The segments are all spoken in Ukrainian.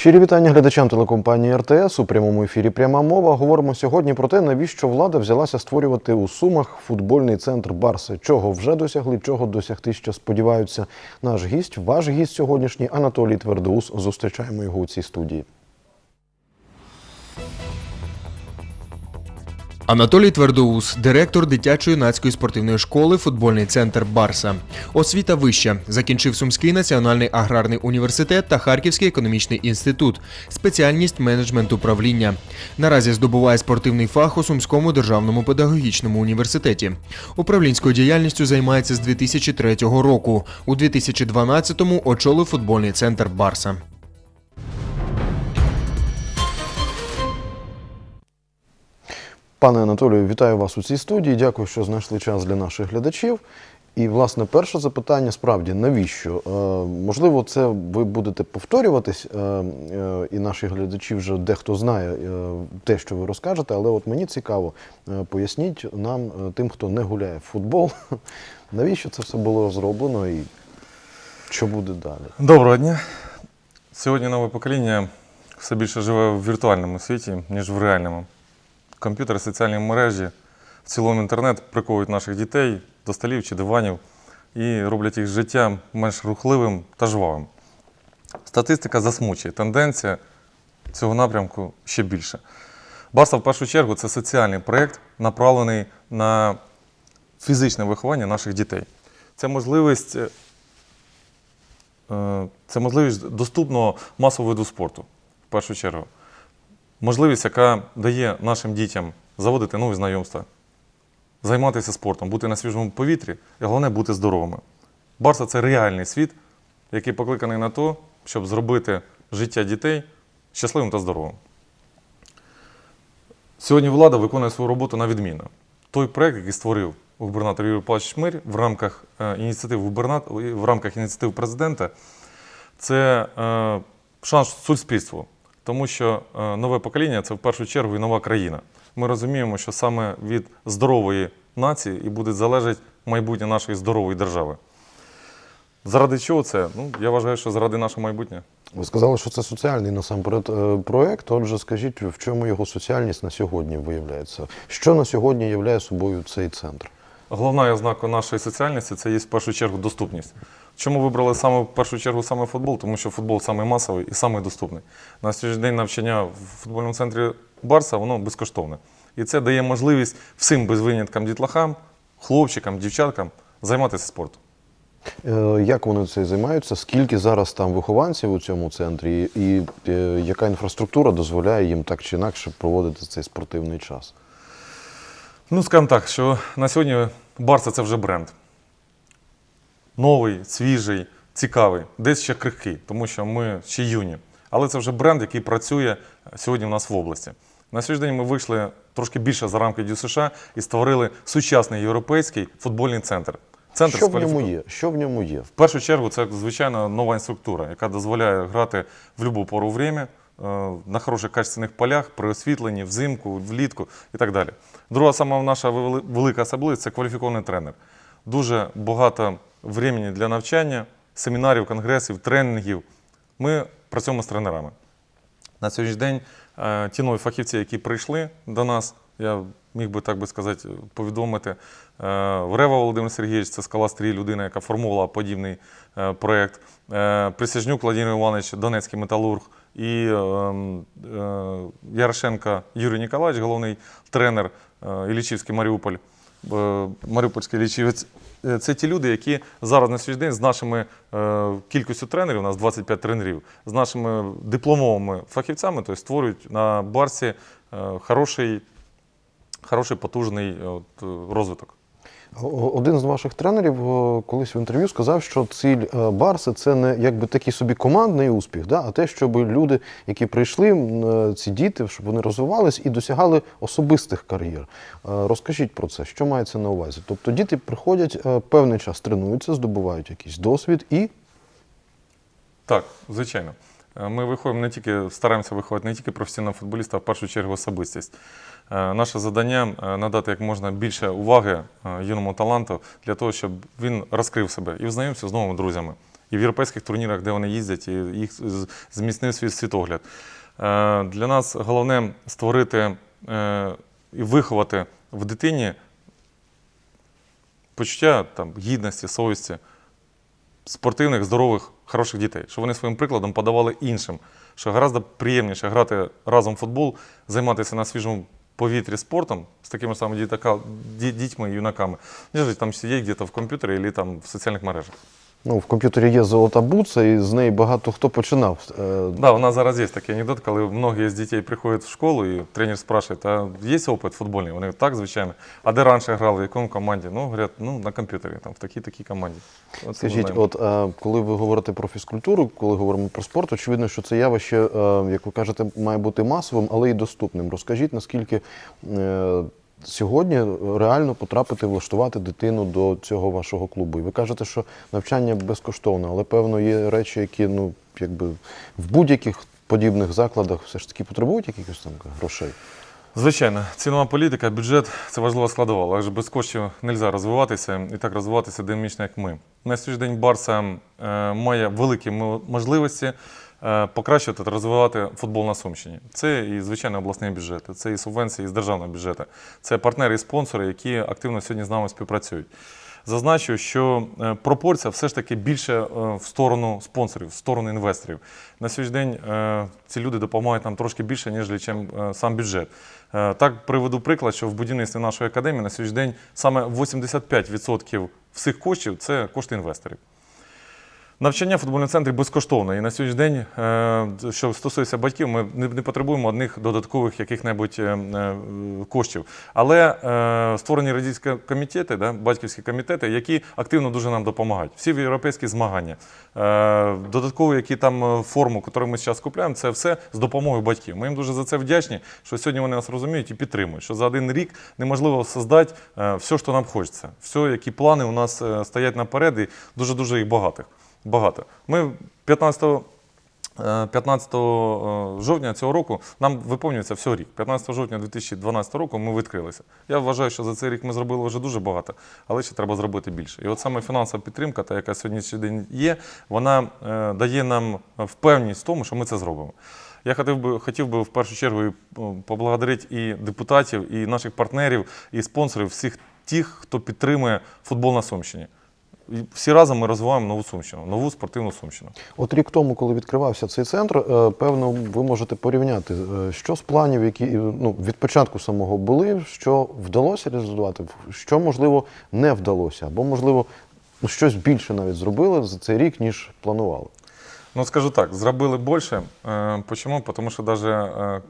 Щирі вітання глядачам телекомпанії РТС у прямому ефірі Пряма мова. Говоримо сьогодні про те, навіщо влада взялася створювати у Сумах футбольний центр Барси. Чого вже досягли, чого досягти ще сподіваються. Наш гість, ваш гість сьогоднішній Анатолій Твердоус. Зустрічаємо його у цій студії. Анатолій Твердоус, директор дитячо-юнацької спортивної школи, футбольний центр Барса. Освіта вища. Закінчив Сумський національний аграрний університет та Харківський економічний інститут. Спеціальність менеджмент управління. Наразі здобуває спортивний фах у Сумському державному педагогічному університеті. Управлінською діяльністю займається з 2003 року. У 2012-му очолив футбольний центр Барса. Пане Анатолію, вітаю вас у цій студії. Дякую, що знайшли час для наших глядачів. І, власне, перше запитання справді навіщо? Е, можливо, це ви будете повторюватись, е, е, і наші глядачі вже дехто знає е, те, що ви розкажете, але от мені цікаво, е, поясніть нам, е, тим, хто не гуляє в футбол, навіщо це все було зроблено і що буде далі? Доброго дня. Сьогодні нове покоління все більше живе в віртуальному світі, ніж в реальному. Комп'ютери, соціальні мережі, в цілому інтернет приковують наших дітей до столів чи диванів і роблять їх життя менш рухливим та жвавим. Статистика засмучує, тенденція цього напрямку ще більше. Барса, в першу чергу, це соціальний проєкт, направлений на фізичне виховання наших дітей. Це можливість е, Е, Це можливість доступного масового виду спорту, в першу чергу. Можливість, яка дає нашим дітям заводити нові знайомства, займатися спортом, бути на свіжому повітрі і головне бути здоровими. Барса це реальний світ, який покликаний на те, щоб зробити життя дітей щасливим та здоровим. Сьогодні влада виконує свою роботу на відмінно. Той проект, який створив губернатор Юрій Павлович Шмир в рамках е, ініціатив в рамках ініціатив президента, це е, шанс суспільству, тому що е, нове покоління це в першу чергу і нова країна. Ми розуміємо, що саме від здорової нації і буде залежати майбутнє нашої здорової держави. Заради чого це? Ну, я вважаю, що заради нашого майбутнього. Ви сказали, що це соціальний насамперед е, проєкт. Отже, скажіть, в чому його соціальність на сьогодні виявляється? Що на сьогодні являє собою цей центр? Головна ознака нашої соціальності це є в першу чергу доступність. Чому вибрали саме в першу чергу саме футбол? Тому що футбол самий масовий і самий доступний. На сьогоднішній день навчання в футбольному центрі Барса воно безкоштовне. І це дає можливість всім без виняткам дітлахам, хлопчикам, дівчаткам займатися спортом. Е, Як вони цим займаються? Скільки зараз там вихованців у цьому центрі, і е, яка інфраструктура дозволяє їм так чи інакше проводити цей спортивний час? Ну, скажімо так, що на сьогодні Барса це вже бренд. Новий, свіжий, цікавий, десь ще крихкий, тому що ми ще юні. Але це вже бренд, який працює сьогодні в нас в області. На сьогоднішній день ми вийшли трошки більше за рамки Дю США і створили сучасний європейський футбольний центр. Центр Що в ньому є? Що в ньому є? В першу чергу, це звичайно нова інструктура, яка дозволяє грати в будь-яку пору время, е, на хороших качественних полях, при освітленні, взимку, влітку і так далі. Друга сама наша велика особливість це кваліфікований тренер. Дуже багато времени для навчання, семінарів, конгресів, тренінгів. Ми працюємо з тренерами. На сьогоднішній день е, ті нові фахівці, які прийшли до нас, я міг би так би сказати, повідомити. Е, Врева Володимир Сергійович, це скала стрій, людина, яка формувала подібний е, проєкт. Е, Присяжнюк Владимир Іванович, Донецький металург. І е, м, е, Ярошенко Юрій Ніколаєвич, головний тренер е, Іллічівський Маріуполь, е, Маріупольський Іллічівець. Е, Це ті люди, які зараз на свій день з нашими е, кількістю тренерів, у нас 25 тренерів, з нашими дипломовими фахівцями, тобто створюють на барсі е, хороший, хороший потужний е, от, е, розвиток. Один з ваших тренерів колись в інтерв'ю сказав, що ціль е, Барси це не якби такий собі командний успіх, да, а те, щоб люди, які прийшли, е, ці діти, щоб вони розвивались і досягали особистих кар'єр. Е, Розкажіть про це, що мається на увазі? Тобто діти приходять певний час, тренуються, здобувають якийсь досвід і Так, звичайно. Е, Ми виходимо не тільки стараємося виховати не тільки професійного футболіста, а в першу чергу особистість. Е, Наше завдання е, надати як можна більше уваги юному таланту для того, щоб він розкрив себе і взнайомився з новими друзями, і в європейських турнірах, де вони їздять, і їх зміцнив свій світогляд. Для нас головне створити і виховати в дитині почуття там, гідності, совісті, спортивних, здорових, хороших дітей, щоб вони своїм прикладом подавали іншим, що гораздо приємніше грати разом в футбол, займатися на свіжому повітрі спортом з такими самими дітьми і юнаками, ніж там сидіти в комп'ютері або там в соціальних мережах. Ну, в комп'ютері є золота буца, і з неї багато хто починав. Е, Да, у нас зараз є такий анекдот, коли многі з дітей приходять в школу, і тренер спрашиває, а є опит футбольний? Вони так, звичайно. А де раніше грали, в якому команді? Ну, говорять, ну, на комп'ютері, там, в такій-такій команді. От Скажіть, от коли ви говорите про фізкультуру, коли говоримо про спорт, очевидно, що це явище, е, як ви кажете, має бути масовим, але й доступним. Розкажіть, наскільки е, сьогодні реально потрапити, влаштувати дитину до цього вашого клубу? І ви кажете, що навчання безкоштовне, але певно є речі, які ну якби в будь-яких подібних закладах все ж таки потребують якихось там грошей. Звичайно, цінова політика, бюджет це важлива складова, але ж без коштів не можна розвиватися і так розвиватися динамічно, як ми. На сьогоднішній день Барса е, має великі можливості покращувати та розвивати футбол на Сумщині. Це і звичайно обласні бюджети, це і субвенції з державного бюджету, це партнери і спонсори, які активно сьогодні з нами співпрацюють. Зазначу, що е, пропорція все ж таки більше е, в сторону спонсорів, в сторону інвесторів. На сьогоднішній день е, ці люди допомагають нам трошки більше, ніж чим е, сам бюджет. Е, Так приведу приклад, що в будівництві нашої академії на сьогоднішній день саме 85% всіх коштів це кошти інвесторів. Навчання в футбольному центрі безкоштовне. І на сьогоднішній день, е, що стосується батьків, ми не потребуємо одних додаткових яких-небудь е, е, коштів. Але створені радійські комітети, батьківські комітети, які активно дуже нам допомагають. Всі європейські змагання, додаткові, які там форму, яку ми зараз купуємо, це все з допомогою батьків. Ми їм дуже за це вдячні, що сьогодні вони нас розуміють і підтримують. Що за один рік неможливо создати все, що нам хочеться. Все, які плани у нас стоять наперед, і дуже дуже їх багатих багато. Ми 15 е, 15 жовтня цього року нам виповнюється всього рік. 15 жовтня 2012 року ми відкрилися. Я вважаю, що за цей рік ми зробили вже дуже багато, але ще треба зробити більше. І от саме фінансова підтримка, та яка сьогоднішній день є, вона е, дає нам впевненість в тому, що ми це зробимо. Я хотів би, хотів би в першу чергу поблагодарити і депутатів, і наших партнерів, і спонсорів, всіх тих, хто підтримує футбол на Сумщині. Всі разом ми розвиваємо нову Сумщину, нову спортивну Сумщину. От рік тому, коли відкривався цей центр, е, певно, ви можете порівняти, е, що з планів, які е, ну, від початку самого були, що вдалося реалізувати, що, можливо, не вдалося, або, можливо, ну, щось більше навіть зробили за цей рік, ніж планували. Ну, скажу так, зробили більше. Е, Чому? Тому що навіть е,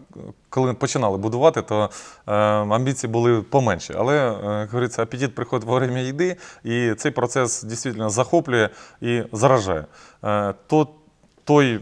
коли починали будувати, то е, амбіції були поменші. Але, як говориться, апетит приходить во время їди, і цей процес дійсно захоплює і заражає. То, той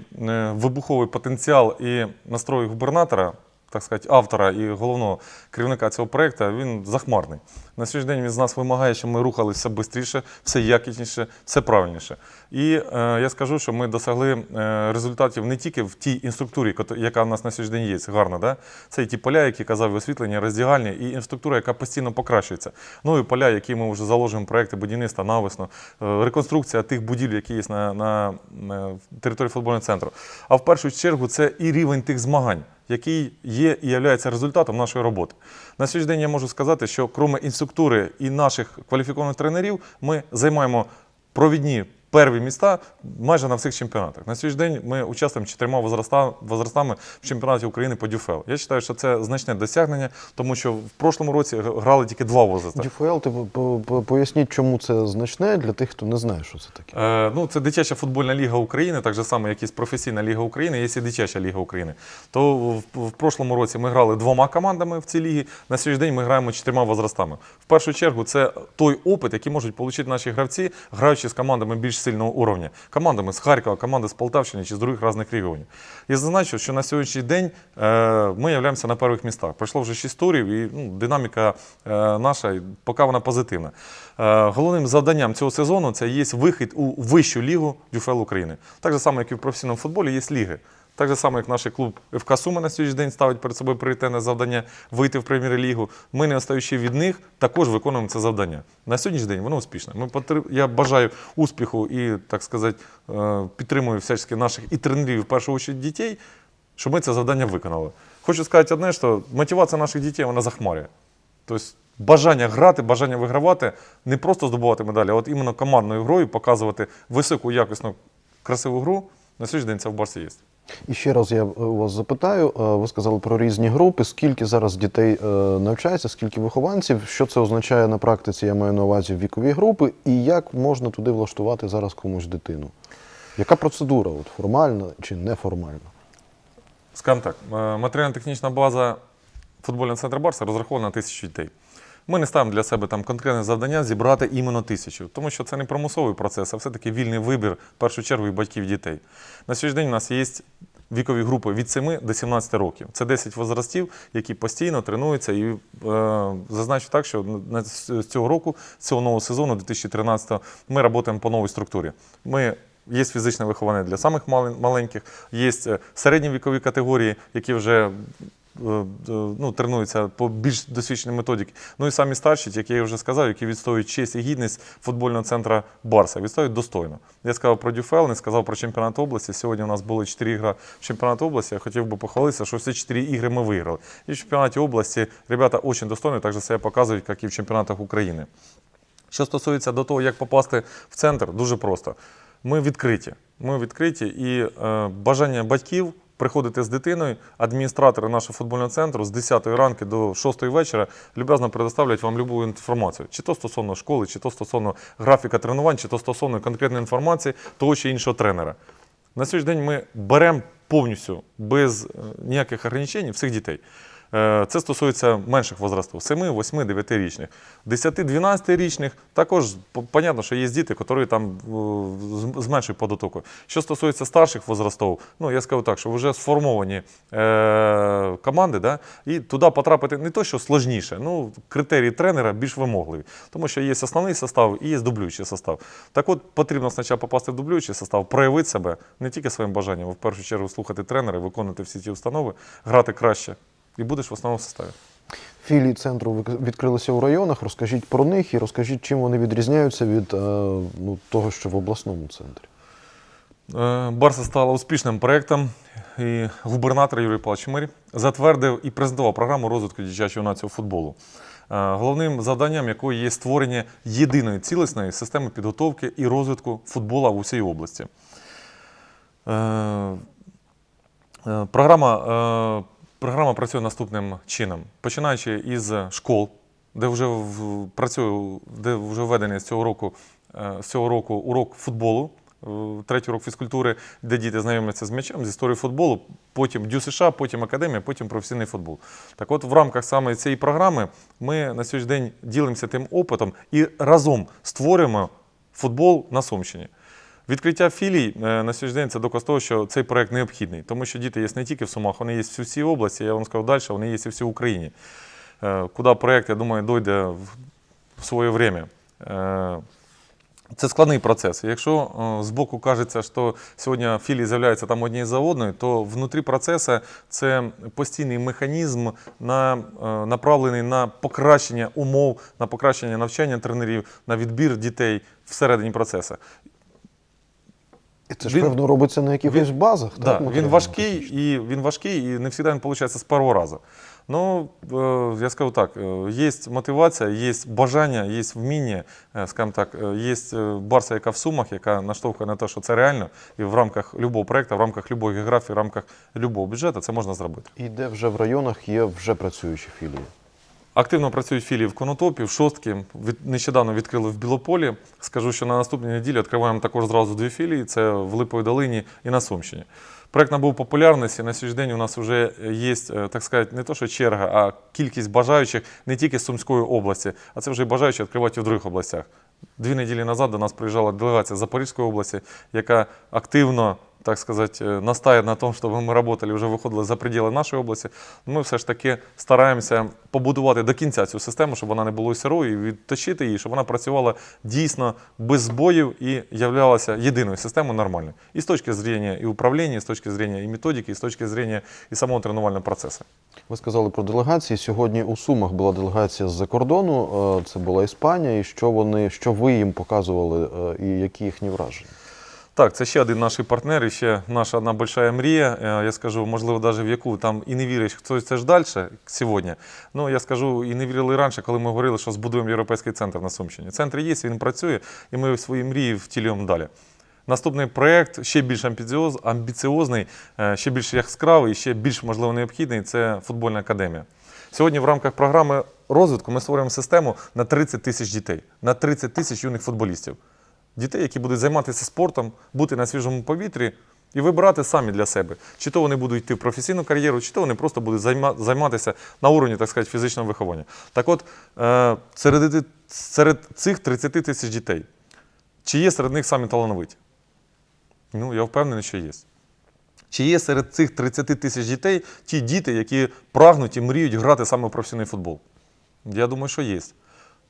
вибуховий потенціал і настрої губернатора, так сказати, автора і головного керівника цього проєкту, він захмарний. На сьогоднішній день він з нас вимагає, щоб ми рухалися швидше, все якісніше, все правильніше. І е, я скажу, що ми досягли е, результатів не тільки в тій інструктурі, яка в нас на сьогоднішній день є, гарна, да? це і ті поля, які казав, освітлення, роздягальні, і інфраструктура, яка постійно покращується. Ну і поля, які ми вже заложимо проекти будівництва навесно, е, реконструкція тих будівель, які є на, на, на території футбольного центру. А в першу чергу це і рівень тих змагань який є і є результатом нашої роботи. На сьогодні день я можу сказати, що крім інструктури і наших кваліфікованих тренерів, ми займаємо провідні перві міста майже на всіх чемпіонатах. На сьогоднішній день ми участвуємо чотирма возрастами в чемпіонаті України по дюфел. Я вважаю, що це значне досягнення, тому що в прошлому році грали тільки два возраста. ДФЛ, ти по- по- поясніть, чому це значне для тих, хто не знає, що це таке. Е, ну, це дитяча футбольна ліга України, так же само, як і професійна ліга України, є і дитяча ліга України. То в, в прошлому році ми грали двома командами в цій лігі. На сьогоднішній день ми граємо чотирма возрастами. В першу чергу, це той опит, який можуть отримати наші гравці, граючи з командами більш сильного уровня. Командами з Харкова, команди з Полтавщини чи з других різних регіонів. Я зазначу, що на сьогоднішній день е, ми являємося на перших містах. Пройшло вже 6 турів, і ну, динаміка е, наша, поки вона позитивна. Е, головним завданням цього сезону це є вихід у вищу лігу Дюфел України. Так же само, як і в професійному футболі, є ліги. Так же само, як наш клуб ФК Суми на сьогоднішній день ставить перед собою пріоритетне завдання вийти в прем'єр-лігу. Ми, не остаючи від них, також виконуємо це завдання. На сьогоднішній день воно успішне. Ми потр- Я бажаю успіху і, так сказати, е, підтримую всячески наших і тренерів, в першу чергу дітей, щоб ми це завдання виконали. Хочу сказати одне, що мотивація наших дітей вона захмарює. Тобто бажання грати, бажання вигравати, не просто здобувати медалі, а от іменно командною грою показувати високу, якісну, красиву гру. На сьогоднішній день це в Барсі є. І ще раз я е, вас запитаю. е, Ви сказали про різні групи. Скільки зараз дітей е, навчається, скільки вихованців? Що це означає на практиці? Я маю на увазі вікові групи, і як можна туди влаштувати зараз комусь дитину? Яка процедура? От формальна чи неформальна? Скажімо так, матеріально-технічна база футбольного центру Барса розрахована на тисячу дітей. Ми не ставимо для себе там конкретне завдання зібрати іменно тисячу, тому що це не примусовий процес, а все-таки вільний вибір, в першу чергу, і батьків дітей. На сьогоднішній день у нас є вікові групи від 7 до 17 років. Це 10 возрастів, які постійно тренуються. І е, зазначу так, що з цього року, з цього нового сезону, 2013 ми працюємо по новій структурі. Ми Є фізичне виховання для самих маленьких, є е, середні вікові категорії, які вже ну, тренуються по більш досвідченій методиці. Ну і самі старші, як я вже сказав, які відстоюють честь і гідність футбольного центру Барса, відстоюють достойно. Я сказав про Дюфел, не сказав про чемпіонат області. Сьогодні у нас були 4 ігри в чемпіонаті області. Я хотів би похвалитися, що всі 4 ігри ми виграли. І в чемпіонаті області ребята дуже достойно, так же себе показують, як і в чемпіонатах України. Що стосується до того, як попасти в центр, дуже просто. Ми відкриті. Ми відкриті і е, бажання батьків приходити з дитиною, адміністратори нашого футбольного центру з 10 ранки до 6 вечора люб'язно предоставлять вам любу інформацію, чи то стосовно школи, чи то стосовно графіка тренувань, чи то стосовно конкретної інформації того чи іншого тренера. На сьогоднішній день ми беремо повністю без е, ніяких ограничень всіх дітей. Е, Це стосується менших возрастів 7, 8, 9 річних. 10-12 річних також понятно, що є діти, які там з- з меншою подотокою. Що стосується старших возрастів, ну я скажу так, що вже сформовані е, команди, да, і туди потрапити не то, що сложніше, ну критерії тренера більш вимогливі, тому що є основний состав і є дублюючий состав. Так от потрібно спочатку попасти в дублюючий состав, проявити себе не тільки своїм бажанням, а в першу чергу слухати тренера, виконувати всі ті установи, грати краще. І будеш в основному составі. Філії центру відкрилися у районах. Розкажіть про них і розкажіть, чим вони відрізняються від е, ну, того, що в обласному центрі. Е, Барса стала успішним проєктом, і губернатор Юрій Павлович Мирь затвердив і презентував програму розвитку дитячого націю футболу. Е, Головним завданням якої є створення єдиної цілісної системи підготовки і розвитку футбола в усій області. Програма, програма працює наступним чином. Починаючи із школ, де вже в, працює, де вже введений з цього року, е, з цього року урок футболу, е, третій урок фізкультури, де діти знайомляться з м'ячем, з історією футболу, потім Дю США, потім академія, потім професійний футбол. Так от, в рамках саме цієї програми ми на сьогоднішній день ділимося тим опитом і разом створюємо футбол на Сумщині. Відкриття філій е, на сьогоднішній день це доказ того, що цей проект необхідний, тому що діти є не тільки в Сумах, вони є в всій області, я вам скажу далі, вони є і в всій Україні. Е, Куди проект, я думаю, дойде в- своє время. Е, Це складний процес. Якщо е, збоку кажеться, що сьогодні філії з'являються там одні за одною, то внутрі процесу це постійний механізм, на, направлений на покращення умов, на покращення навчання тренерів, на відбір дітей всередині процесу. І це ж, Він- певно, робиться на якихось базах. Да, так, він важкий і він важкий, і не завжди він виходить з першого разу. Ну, е, я скажу так, е, є мотивація, є бажання, є вміння, е, скажімо так, є барса, яка в сумах, яка наштовхує на те, що це реально, і в рамках будь-якого проєкту, в рамках будь-якої географії, в рамках будь-якого бюджету це можна зробити. І де вже в районах є вже працюючі філії. Активно працюють філії в Конотопі, в Шостки. Нещодавно відкрили в Білополі. Скажу, що на наступній неділі відкриваємо також зразу дві філії: це в Липовій долині і на Сумщині. Проект набув популярності. На сьогоднішній день у нас вже є, е, так сказати, не то, що черга, а кількість бажаючих не тільки з Сумської області, а це вже бажаючі відкривати в других областях. Дві неділі назад до нас приїжджала делегація Запорізької області, яка активно так сказать, э, настаивает на тому, щоб ми працювали, вже виходили за пределы нашої області. Ми все ж таки стараємося побудувати до кінця цю систему, щоб вона не була сирою, і відточити її, щоб вона працювала дійсно без збоїв і являлася єдиною системою нормальною. І з точки зрення і управління, і з точки зрення і методики, і з точки зрення і самого тренувального процесу. Ви сказали про делегації. Сьогодні у Сумах була делегація з-за кордону. е, Це була Іспанія. І що вони, що ви їм показували, е, і які їхні враження? Так, це ще один наш партнер, і ще наша одна большая мрія. Е, Я скажу, можливо, навіть в яку там і не віриш, хтось це ж далі сьогодні. Ну я скажу, і не вірили раніше, коли ми говорили, що збудуємо європейський центр на Сумщині. Центр є, він працює, і ми свої мрії втілюємо далі. Наступний проєкт ще більш амбіціозний, е, ще більш яскравий, ще більш можливо необхідний це футбольна академія. Сьогодні в рамках програми розвитку ми створюємо систему на 30 тисяч дітей, на 30 тисяч юних футболістів. Дітей, які будуть займатися спортом, бути на свіжому повітрі і вибирати самі для себе. Чи то вони будуть йти в професійну кар'єру, чи то вони просто будуть займатися на уровні, так сказати, фізичного виховання. Так от, е, серед, серед цих 30 тисяч дітей, чи є серед них самі талановиті? Ну, я впевнений, що є. Чи є серед цих 30 тисяч дітей ті діти, які прагнуть і мріють грати саме в професійний футбол? Я думаю, що є.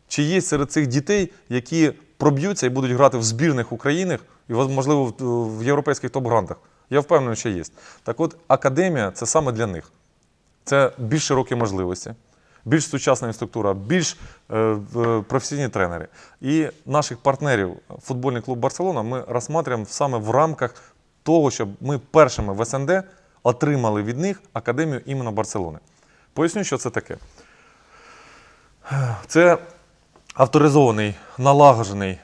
Чи є серед цих дітей, які проб'ються і будуть грати в збірних України і, можливо, в- європейських топ-грантах? Я впевнений, що є. Так от, академія це саме для них. Це більш широкі можливості, більш сучасна інструктура, більш е, професійні тренери. І наших партнерів, футбольний клуб Барселона, ми розглядаємо саме в рамках того, щоб ми першими в СНД отримали від них академію іменно Барселони. Поясню, що це таке. Це авторизований, налагоджений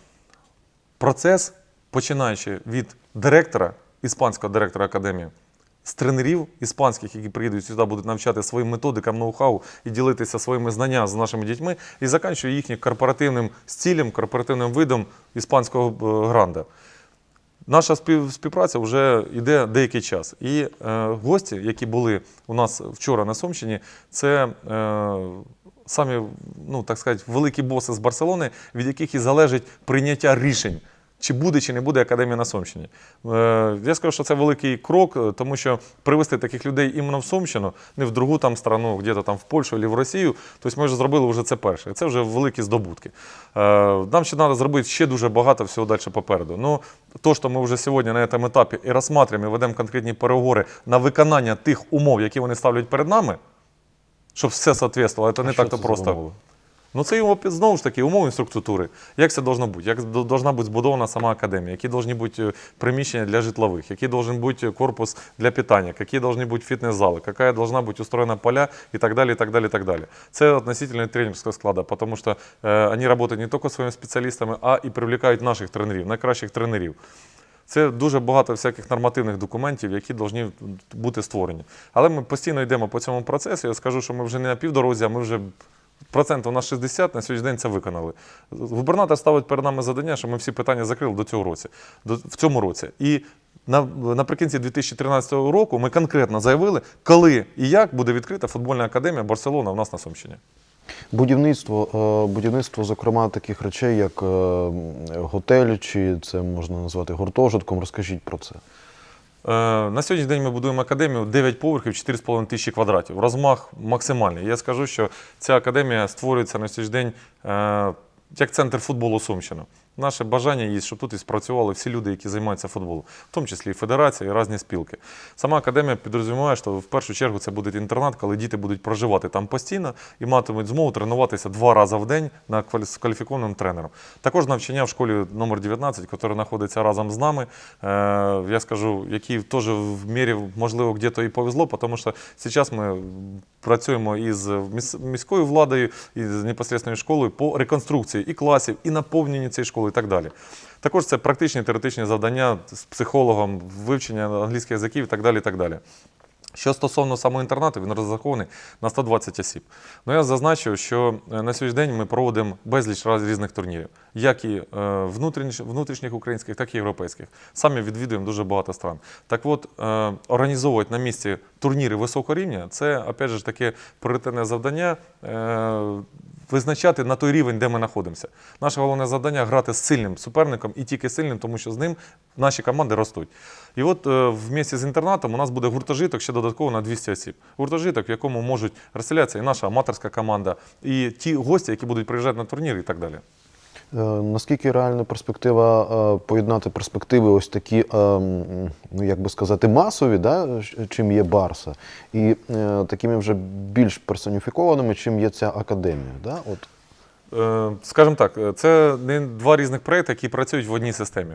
процес, починаючи від директора, іспанського директора академії, з тренерів іспанських, які приїдуть сюди, будуть навчати своїм методикам, ноу-хау і ділитися своїми знаннями з нашими дітьми, і заканчує їхнім корпоративним стилем, корпоративним видом іспанського е, гранда. Наша спів- співпраця вже йде деякий час. І е, гості, які були у нас вчора на Сумщині, це е, самі, ну так сказати, великі боси з Барселони, від яких і залежить прийняття рішень. Чи буде, чи не буде академія на Сумщині. Е, я скажу, що це великий крок, е, тому що привести таких людей іменно в Сумщину, не в другу там страну, где-то там в Польщу або в Росію. Тобто ми вже зробили вже це перше. Це вже великі здобутки. Е, нам ще треба зробити ще дуже багато всього далі попереду. Ну, то, що ми вже сьогодні на цьому етапі і розглядаємо, і ведемо конкретні переговори на виконання тих умов, які вони ставлять перед нами, щоб все соответствувало, це не так-то просто. умови? Ну, це його, знову ж таки умови інфраструктури. Як це должно бути? Як должна бути збудована сама академія? Які повинні бути е, приміщення для житлових? Який должен бути корпус для питання? Які повинні бути фітнес-зали? Яка должна бути устроєна поля? І так далі, і так далі, і так далі. Це относительно тренерського складу, тому що е, вони працюють не тільки своїми спеціалістами, а і привлекають наших тренерів, найкращих тренерів. Це дуже багато всяких нормативних документів, які повинні бути створені. Але ми постійно йдемо по цьому процесу. Я скажу, що ми вже не на півдорозі, а ми вже процентів на 60 на сьогоднішній день це виконали. Губернатор ставить перед нами завдання, що ми всі питання закрили до цього році, до, в цьому році. І наприкінці 2013 року ми конкретно заявили, коли і як буде відкрита футбольна академія Барселона у нас на Сумщині. Будівництво, е, будівництво, зокрема, таких речей, як е, готель, чи це можна назвати гуртожитком. Розкажіть про це. Е, На сьогоднішній день ми будуємо академію 9 поверхів, 4,5 тисячі квадратів. Розмах максимальний. Я скажу, що ця академія створюється на сьогоднішній день як центр футболу Сумщина. Наше бажання є, щоб тут і спрацювали всі люди, які займаються футболом, в тому числі і федерація, і різні спілки. Сама академія підрозуміває, що в першу чергу це буде інтернат, коли діти будуть проживати там постійно і матимуть змогу тренуватися два рази в день на квалі- з кваліфікованим тренером. Також навчання в школі номер 19, яка знаходиться разом з нами. Е, я скажу, які теж в мірі, можливо, где-то і повезло, тому що зараз ми працюємо із міс- міською владою, і з непосредственною школою по реконструкції і класів, і наповненню цієї школи, і так далі. Також це практичні теоретичні завдання з психологом, вивчення англійських язиків і так далі. І так далі. Що стосовно самого інтернату, він розрахований на 120 осіб. Ну я зазначив, що е, на сьогоднішній день ми проводимо безліч різних турнірів, як і е, внутрішніх, внутрішніх українських, так і європейських. Самі відвідуємо дуже багато стран. Так от, е, організовувати на місці турніри високого рівня це, опять же, таке пріоритетне завдання. Визначати на той рівень, де ми знаходимося. Наше головне завдання грати з сильним суперником і тільки сильним, тому що з ним наші команди ростуть. І от е, в місті з інтернатом у нас буде гуртожиток ще додатково на 200 осіб. Гуртожиток, в якому можуть розселятися і наша аматорська команда, і ті гості, які будуть приїжджати на турнір і так далі. Е, Наскільки реальна перспектива е, поєднати перспективи ось такі, е, ну як би сказати, масові, да, чим є Барса, і такими вже більш персоніфікованими, чим є ця академія. Да? От. Скажімо так, це не два різних проекти, які працюють в одній системі.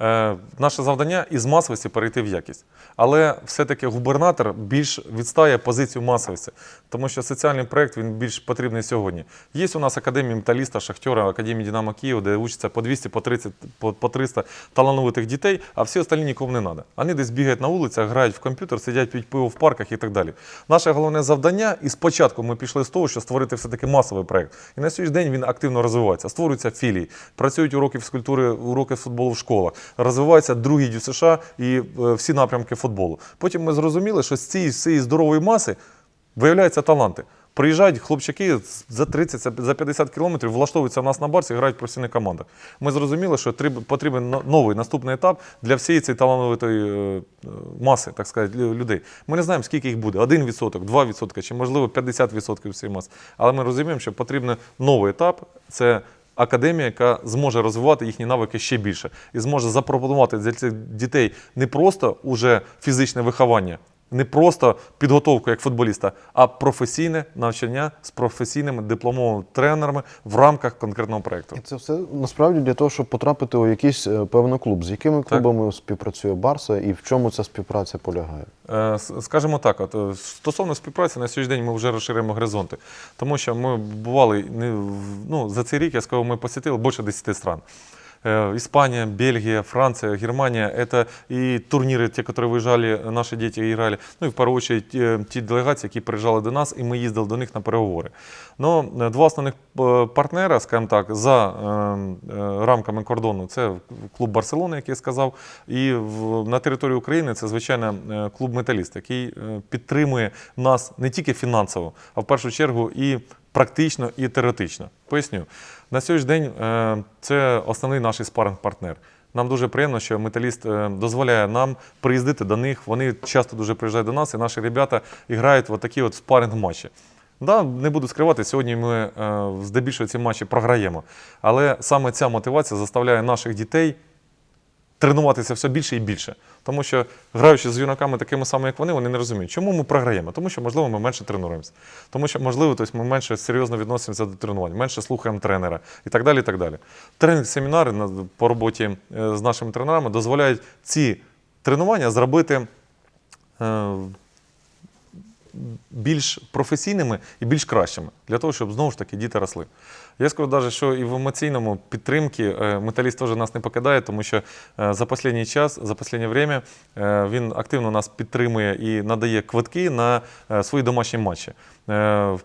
Е, Наше завдання із масовості перейти в якість. Але все-таки губернатор більш відстає позицію масовості, тому що соціальний проект він більш потрібний сьогодні. Є у нас академія металіста, шахтера, академія Динамо Київ, де учаться по 200, по 30, по, по 300 талановитих дітей, а всі остальні нікому не треба. Вони десь бігають на вулицях, грають в комп'ютер, сидять п'ють пиво в парках і так далі. Наше головне завдання, і спочатку ми пішли з того, що створити все-таки масовий проект. І на сьогоднішній день він активно розвивається. Створюються філії, працюють уроки фізкультури, уроки футболу в школах, розвиваються другі ДЮСШ і е, всі напрямки футболу. Потім ми зрозуміли, що з цієї всієї здорової маси виявляються таланти. Приїжджають хлопчаки за 30, за 50 кілометрів, влаштовуються в нас на барсі, грають в професійних командах. Ми зрозуміли, що потрібен новий наступний етап для всієї цієї талановитої е, е, маси, так сказати, людей. Ми не знаємо, скільки їх буде: 1%, 2% чи, можливо, 50% всієї маси. Але ми розуміємо, що потрібен новий етап. Це академія, яка зможе розвивати їхні навики ще більше і зможе запропонувати для цих дітей не просто уже фізичне виховання, не просто підготовку як футболіста, а професійне навчання з професійними дипломовими тренерами в рамках конкретного проєкту. І це все насправді для того, щоб потрапити у якийсь е, певний клуб. З якими клубами співпрацює Барса і в чому ця співпраця полягає? Е, Скажімо так, от, е, стосовно співпраці, на сьогоднішній день ми вже розширюємо горизонти. Тому що ми бували не, ну, за цей рік, я скажу, ми посетили більше 10 стран. Э, Испания, Бельгия, Франция, Германия – это и турниры, те, которые выезжали, наши дети играли. Ну и в первую очередь э, ті делегації, які приїжджали до нас, і ми їздили до них на переговори. Но е, два основних е, партнера, скажімо так, за е, е, рамками кордону це клуб Барселони, як я сказав, і в, на території України це, звичайно, е, клуб Металіст, який е, підтримує нас не тільки фінансово, а в першу чергу і практично, і теоретично. Поясню. На сьогоднішній день е, це основний наш спаринг-партнер. Нам дуже приємно, що металіст е, дозволяє нам приїздити до них. Вони часто дуже приїжджають до нас, і наші ребята грають в такі от спаринг-матчі. Да, не буду скривати, сьогодні ми е, здебільшого ці матчі програємо. Але саме ця мотивація заставляє наших дітей тренуватися все більше і більше. Тому що, граючи з юнаками такими самими, як вони, вони не розуміють, чому ми програємо. Тому що, можливо, ми менше тренуємося. Тому що, можливо, тобто, ми менше серйозно відносимося до тренувань, менше слухаємо тренера і так далі. І так далі. Тренінг-семінари по роботі е, з нашими тренерами дозволяють ці тренування зробити. е, більш професійними і більш кращими для того, щоб знову ж таки діти росли. Я скажу навіть, що і в емоційному підтримці е, металіст теж нас не покидає, тому що е, за останній час, за останнє время він активно нас підтримує і надає квитки на свої домашні матчі.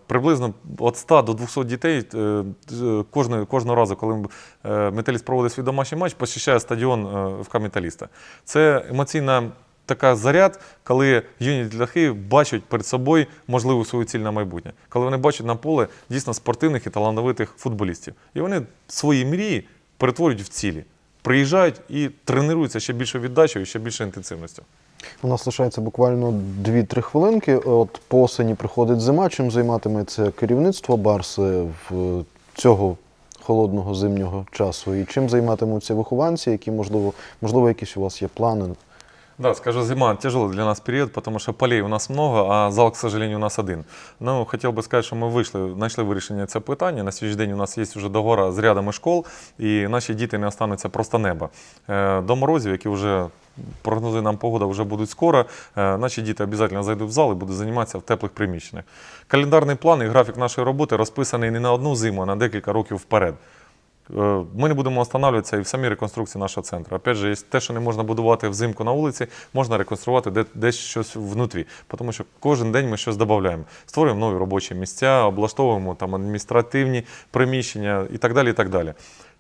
Приблизно від 100 до 200 дітей кожного, кожного разу, коли металіст проводить свій домашній матч, посіщає стадіон ФК Металіста. Це емоційна така заряд, коли юні дітлахи бачать перед собою можливу свою ціль на майбутнє, коли вони бачать на поле дійсно спортивних і талановитих футболістів. І вони свої мрії перетворюють в цілі, приїжджають і тренуються ще більшою віддачею, ще більшою інтенсивністю. У нас лишається буквально 2-3 хвилинки. От по осені приходить зима. Чим займатиметься керівництво Барси в цього холодного зимнього часу? І чим займатимуться вихованці, які, можливо, можливо, якісь у вас є плани? Да, скажу, зима тяжелый для нас период, потому что полей у нас много, а зал, к сожалению, у нас один. Ну, хотел бы сказать, що ми вийшли, знайшли вирішення цього питання. На сьогоднішній день у нас є вже договори з рядами школ, і наші діти не остануться просто неба. Е, До морозів, які вже прогнозує нам погода, вже будуть скоро. е, Наші діти обов'язково зайдуть в зал і будуть займатися в теплих приміщеннях. Календарний план і графік нашої роботи розписаний не на одну зиму, а на декілька років вперед. Е, Ми не будемо останавливатися і в самій реконструкції нашого центру. Опять же, те, що не можна будувати взимку на вулиці, можна реконструвати де, десь щось внутрі. Тому що кожен день ми щось додаємо. Створюємо нові робочі місця, облаштовуємо там адміністративні приміщення і так далі. І так далі.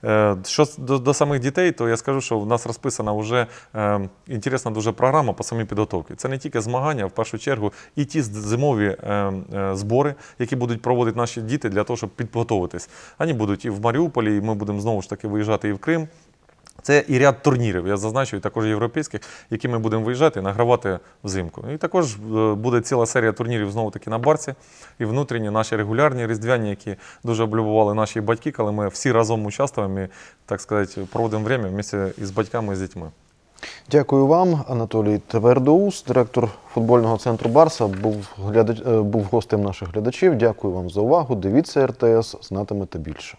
Е, Що до, до самих дітей, то я скажу, що в нас розписана вже е, інтересна дуже програма по самій підготовці. Це не тільки змагання, в першу чергу, і ті зимові е, е, збори, які будуть проводити наші діти для того, щоб підготуватись. Вони будуть і в Маріуполі, і ми будемо знову ж таки виїжджати і в Крим. Це і ряд турнірів, я зазначу, і також європейських, які ми будемо виїжджати і награвати взимку. І також е, буде ціла серія турнірів знову таки на барці, і внутрішні наші регулярні різдвяні, які дуже облюбували наші батьки, коли ми всі разом участвуємо і, так сказати, проводимо время вместе із батьками і з дітьми. Дякую вам, Анатолій Твердоус, директор футбольного центру Барса, був, глядач, е, був гостем наших глядачів. Дякую вам за увагу. Дивіться РТС, знатимете більше.